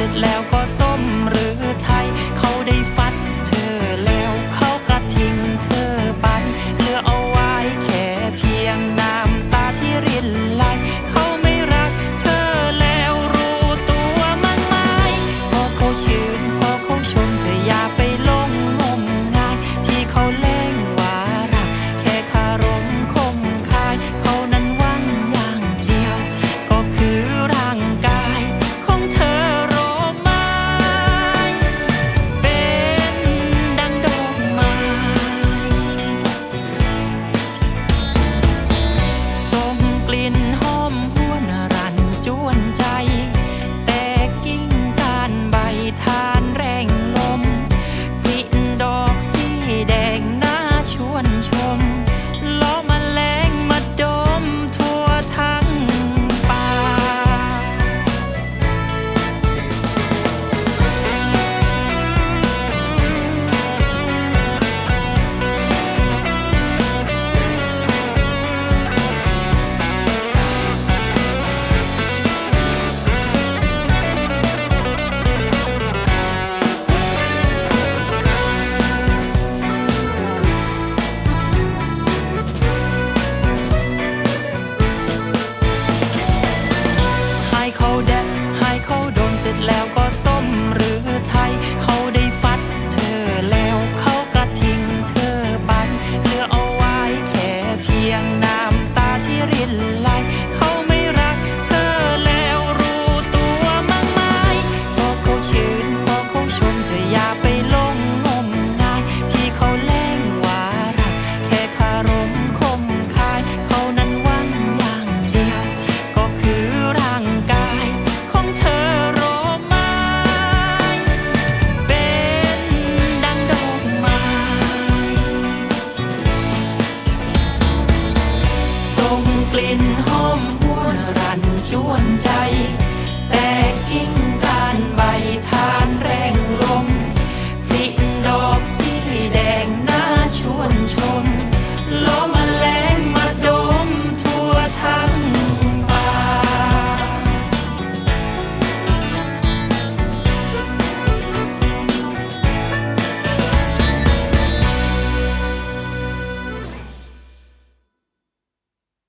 เสร็จแล้วก็โซ clean มเสร็จแล้วก็ส้มหรือไทย